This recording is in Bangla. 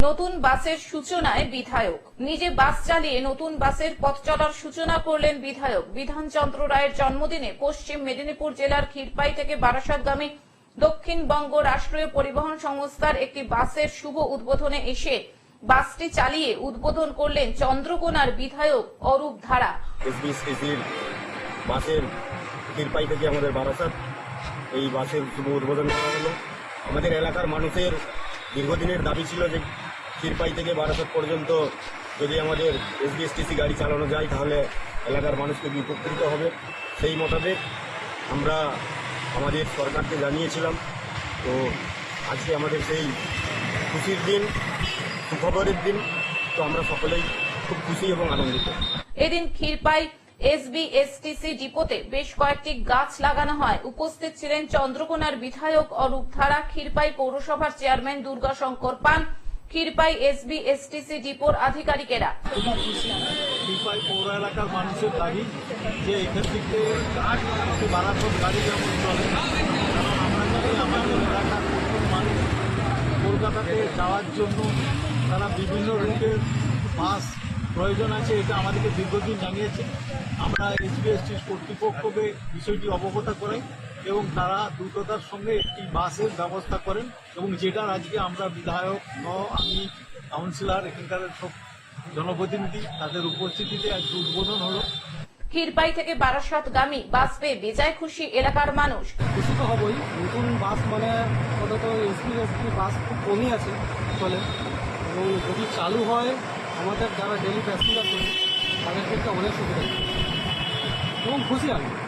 নতুন বাসের সূচনায় বিধায়ক। নিজে বাস চালিয়ে নতুন বাসের পথ চলার সূচনা করলেন বিধায়ক। বিধানচন্দ্র রায়ের জন্মদিনে পশ্চিম মেদিনীপুর জেলার ক্ষীরপাই থেকে বারাসাতগামী দক্ষিণবঙ্গ রাষ্ট্রীয় পরিবহন সংস্থার একটি বাসের শুভ উদ্বোধনে এসে বাসটি চালিয়ে উদ্বোধন করলেন চন্দ্রকোনার বিধায়ক অরূপ ধারা। এই বাসের শুভ উদ্বোধন করা হলো। আমাদের এলাকার মানুষের দীর্ঘদিনের দাবি ছিল যে ক্ষীরপাই থেকে বারাসাত পর্যন্ত যদি আমাদের এসবিএসটিসি গাড়ি চালানো যায়, তাহলে এলাকার মানুষ খুবই উপকৃত হবে। সেই মোতাবেক আমরা আমাদের সরকারকে জানিয়েছিলাম, তো আজকে আমাদের সেই খুশির দিন, সুখবরের দিন, তো আমরা সকলেই খুব খুশি এবং আনন্দিত। এদিন ক্ষীরপাই এসবিএসটিসি ডিপোতে বেশ কয়েকটি গাছ লাগানো হয়। উপস্থিত ছিলেন চন্দ্রকোনার বিধায়ক অরূপ ধারা, ক্ষীরপাই পৌরসভার চেয়ারম্যান দুর্গাশঙ্কর পান ক্ষীরপাই এসবিএসটিসি ডিপোর আধিকারিকেরা। পৌর এলাকার মানুষের যে এখান থেকে আমাদের মানুষ কলকাতাতে যাওয়ার জন্য তারা বিভিন্ন রুটের বাস প্রয়োজন আছে, এটা আমাদেরকে দীর্ঘদিন জানিয়েছে। আমরা এসবিএসটি কর্তৃপক্ষকে বিষয়টি অবগত করাই। এবং তারা দ্রুততার সঙ্গে একটি বাসের ব্যবস্থা করেন এবং যেটার আজকে আমরা বিধায়ক সহ আমি কাউন্সিলর এখানকার সব জনপ্রতিনিধি তাদের উপস্থিতিতে আজকে উদ্বোধন হলো। ক্ষীরপাই থেকে বারাসাত বারাসাতগামী বাস পেয়ে বেজায় খুশি এলাকার মানুষ। খুশি তো হবই। নতুন বাস মানে অন্তত এসপি এসপি বাস খুব কমই আছে চলে। এবং যদি চালু হয় আমাদের যারা ডেলি প্যাসেঞ্জার করি তাদের ক্ষেত্রে অনেক সুবিধা। হবে। এবং খুশি আমি।